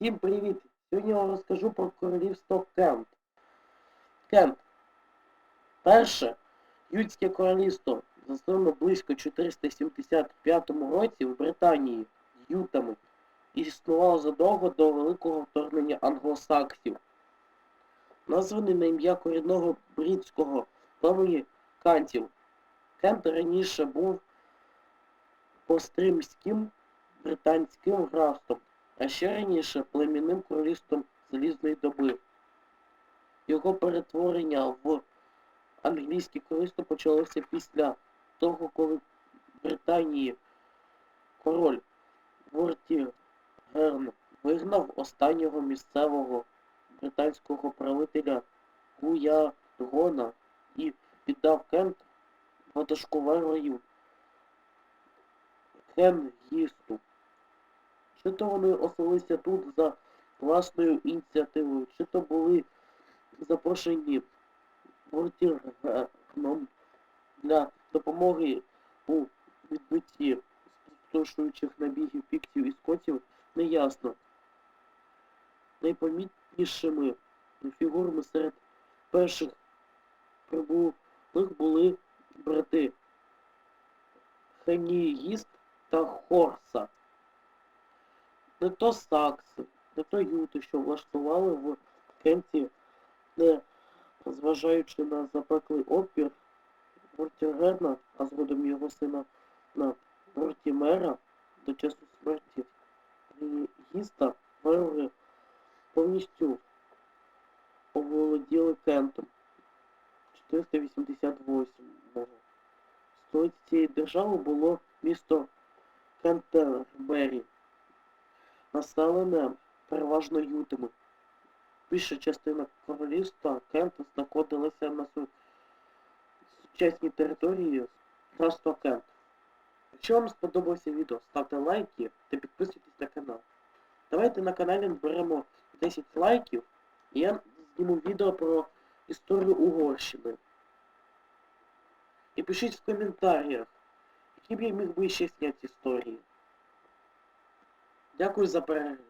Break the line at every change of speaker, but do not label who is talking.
Всім привіт! Сьогодні я вам розкажу про королівство Кент. Кент. Перше Юдське королівство засновано близько 475 році в Британії ютами і існувало задовго до великого вторгнення англосаксів. Названий на ім'я корінного бритського племені кантів. Кент раніше був постримським британським графством а ще раніше племінним королівством Залізної доби. Його перетворення в англійське королівство почалося після того, коли в Британії король Вортігерн вигнав останнього місцевого британського правителя Гуягона і віддав Кент ватажковерою Хенгісту. Чи то вони оселилися тут за власною ініціативою, чи то були запрошені Вортігерном для допомоги у відбитті спустошуючих набігів піксів і скотів, неясно. Найпомітнішими фігурами серед перших прибулих були брати Хенігіст та Хорса не то сакси, не то юти, що влаштували в Кенті, не зважаючи на запеклий опір Вортігерна, а згодом його сина на Вортімера до часу смерті Гіста, вороги повністю оволоділи Кентом 488-го. Столиця цієї держави було місто Кентербері населене переважно ютами. Більша частина королівства Кента знаходилася на су- сучасній території графства Кент. Якщо вам сподобалося відео, ставте лайки та підписуйтесь на канал. Давайте на каналі наберемо 10 лайків і я зніму відео про історію Угорщини. І пишіть в коментарях, які б я міг би ще зняти історії. Дякую за перегляд.